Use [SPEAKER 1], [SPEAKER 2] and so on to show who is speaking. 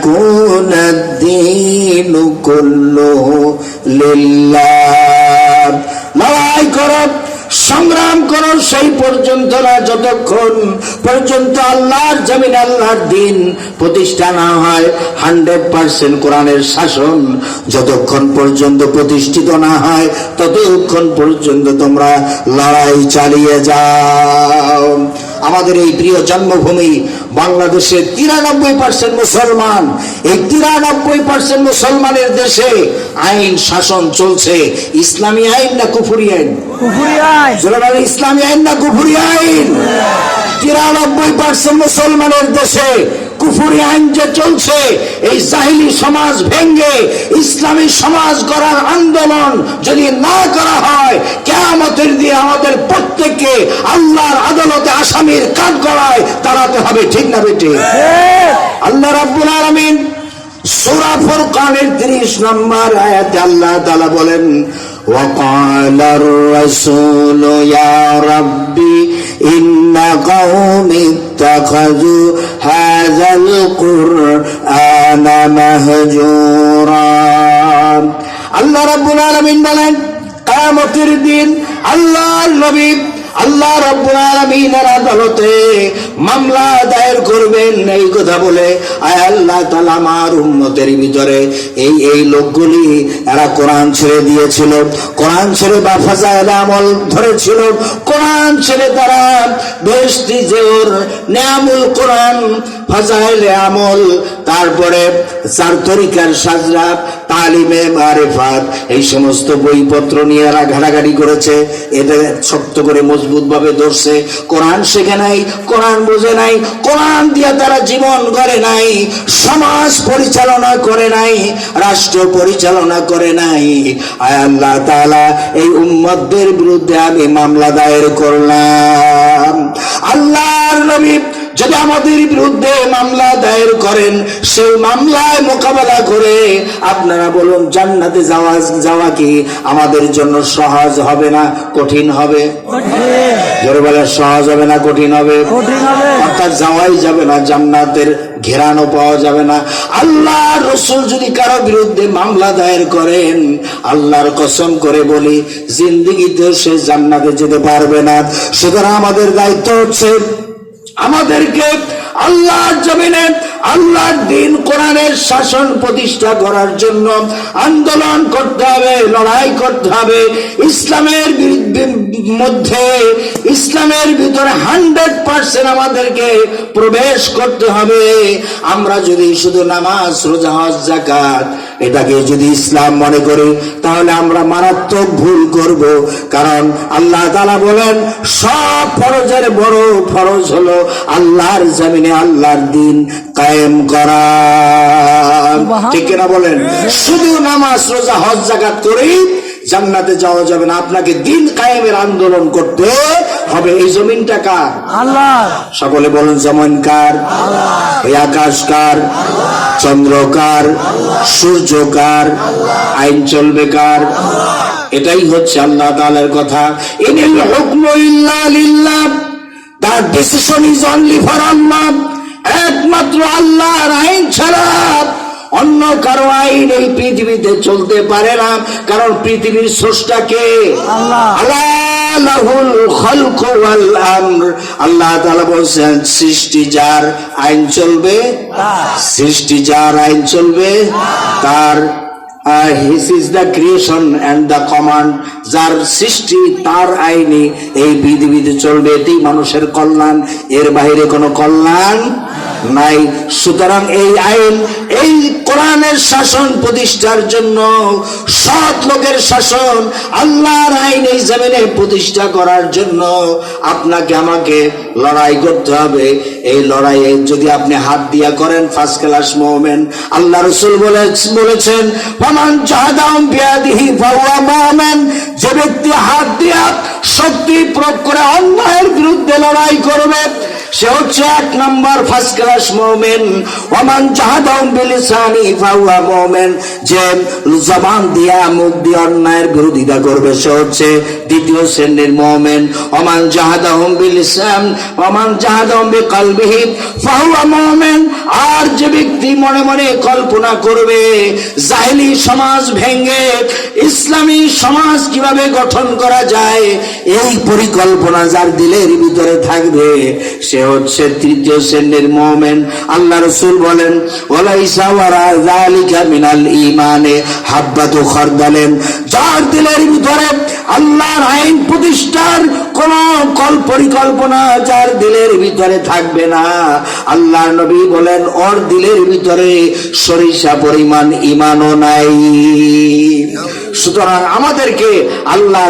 [SPEAKER 1] يكون الدين كله لله লড়াই করো সংগ্রাম করো সেই পর্যন্ত না যতক্ষণ পর্যন্ত আল্লাহর জমিন আল্লাহর দিন প্রতিষ্ঠা না হয় হান্ড্রেড পার্সেন্ট কোরআনের শাসন যতক্ষণ পর্যন্ত প্রতিষ্ঠিত না হয় ততক্ষণ পর্যন্ত তোমরা লড়াই চালিয়ে যাও আমাদের এই প্রিয় জন্মভূমি বাংলাদেশে তিরানব্বই পার্সেন্ট মুসলমান। এই তিরানব্বই পার্সেন্ট মুসলমানের দেশে আইন শাসন চলছে। ইসলামী আইন না কুফুরি আইন? ইসলামী আইন না কুফুরি আইন? তিরানব্বই পার্সেন্ট মুসলমানের দেশে কুফুরি আইন যে চলছে এই জাহিলি সমাজ ভেঙ্গে ইসলামী সমাজ গড়ার আন্দোলন যদি না করা হয় কেয়ামতের দিয়ে আমাদের প্রত্যেককে আল্লাহর আদালতে আসামির কাঠ গড়ায় দাঁড়াতে হবে ঠিক না বেটে আল্লাহ রাব্বুল আলামিন সূরা ফুরকানের 30 নম্বর আয়াতে আল্লাহ তাআলা বলেন وقال الرسول يا ربي إن قومي اتخذوا هذا القرآن مهجورا আল্লাহ রাব্বুল আলামিন বলেন কিয়ামতের দিন আল্লাহর নবী আল্লাহ রব্বুল আদালতে মামলা দায়ের করবেন, এই কথা বলে, আয় আল্লাহ তাআলা আমার উম্মতের ভিতরে, এই এই লোকগুলি এরা কোরআন ছেড়ে দিয়েছিল, কোরআন ছেড়ে বা ফাজাইল আমল ধরেছিল, কোরআন ছেড়ে তারা বেশটি জোর, নেয়ামুল কোরআন, ফাজাইল আমল তারপরে চার তরিকার সাজরা, তালিমে মারেফাত, এই সমস্ত বইপত্র নিয়ে এরা ঘাটাঘাটি করেছে। এটা শক্ত করে মজবুত ভাবে ধরছে। কোরআন শেখে নাই, কোরআন বোঝে নাই, কোরআন দিয়ে তারা জীবন গড়ে নাই, সমাজ পরিচালনা করে নাই, রাষ্ট্র পরিচালনা করে নাই। আয় আল্লাহ তাআলা, এই উম্মতদের বিরুদ্ধে আমি মামলা দায়ের করলাম। আল্লাহর নবী যদি আমাদের বিরুদ্ধে মামলা দায়ের করেন সেই মামলায় মোকাবেলা করে আপনারা বলুন জান্নাতে যাওয়া যাওয়া কি আমাদের জন্য সহজ হবে না কঠিন হবে? জোরে বলে সহজ হবে না কঠিন হবে?
[SPEAKER 2] কঠিন হবে।
[SPEAKER 1] অর্থাৎ যাওয়াই যাবে না জান্নাতের ঘেরানো পাওয়া যাবে না। আল্লাহ রসুল যদি কারও বিরুদ্ধে মামলা দায়ের করেন আল্লাহর কসম করে বলি জিন্দিগিতে সে জান্নাতে যেতে পারবে না। সুতরাং আমাদের দায়িত্ব হচ্ছে আমাদেরকে আল্লাহর জমিনে আল্লাহর দিন কোরআনের শাসন প্রতিষ্ঠা করার জন্য আন্দোলন করতে হবে, লড়াই করতে হবে। ইসলামের মধ্যে, ইসলামের ভিতরে হান্ড্রেড পার্সেন্ট আমাদেরকে প্রবেশ করতে হবে। আমরা যদি শুধু নামাজ, রোজা, হজ জাকাত এটাকে যদি ইসলাম মনে করি, তাহলে আমরা মারাত্মক ভুল করব। কারণ আল্লাহ তালা বলেন, সব ফরজের বড় ফরজ হলো আল্লাহর জমিনে আল্লাহর দিন কায়েম করা। ঠিক কিনা বলেন? শুধু নামাজ রোজা হজ জাকাত করেই জান্নাতে যাওয়া যাবে না। আপনাকে দিন কায়েমের আন্দোলন করতে হবে। এই জমিনটা কার?
[SPEAKER 2] আল্লাহ।
[SPEAKER 1] সকলে বলুন জমন কার? এই আকাশ কার? চন্দ্র কার? সূর্য কার? আইন চলবে কার? এটাই হচ্ছে আল্লাহ তাআলার কথা। ইনিল হুকমু ইল্লা লিল্লাহ। তার decision is only for Allah একমাত্র আল্লাহর আইন ছাড়া অন্য কারও আইন এই পৃথিবীতে চলতে পারে না। কারণ পৃথিবীর স্রষ্টাকে
[SPEAKER 2] আল্লাহ।
[SPEAKER 1] বলছেন সৃষ্টি যার আইন চলবে সৃষ্টি যার আইন চলবে তার his is the creation and the command যার সৃষ্টি তার আইনে এই পৃথিবীতে চলবে। এটি মানুষের কল্যাণ এর বাইরে কোনো কল্যাণ নাই। সুতরাং এই আইন, এই কোরআনের শাসন প্রতিষ্ঠার জন্য সৎ লোকের শাসন আল্লাহর আইন এই জমিনে প্রতিষ্ঠা করার জন্য আপনাকে আমাকে লড়াই করতে হবে। এই লড়াইয়ে যদি আপনি হাত দিয়া করেন ফার্স্ট ক্লাস মুভমেন্ট আল্লাহ রসুল বলে বলেছেন ফামান জাহাদাম বিয়াদিহি ফাহুয়া মুমিন যে ব্যক্তি হাত দিয়া শক্তি প্রয়োগ করে অন্যায়ের বিরুদ্ধে লড়াই করবে সে হচ্ছে এক নম্বর ফার্স্ট ক্লাস মোমেন। ওমান বিলিসানি মোমেন। যে জবান দিয়া, মুখ দিয়ে অন্যায়ের বিরোধিতা করবে, সে হচ্ছে দ্বিতীয় শ্রেণির মোমেন। ওমান বিলিসান, ওমান মোমেন। আর যে ব্যক্তি মনে মনে কল্পনা করবে, জাহেলি সমাজ ভেঙ্গে ইসলামী সমাজ কীভাবে গঠন করা যায়, এই পরিকল্পনা যার দিলের ভিতরে থাকবে, সে হচ্ছে তৃতীয় শ্রেণির মোমেন। আল্লাহ রসুল বলেন ওলাইসা মিনাল ইমানে খারদালেন। যার দিলের ভিতরে আল্লাহর আইন প্রতিষ্ঠার কোন কল পরিকল্পনা যার দিলের ভিতরে থাকবে না। আল্লাহ নবী বলেন, ওর দিলের ভিতরে সরিষা পরিমাণ ইমানও নাই। সুতরাং আমাদেরকে আল্লাহর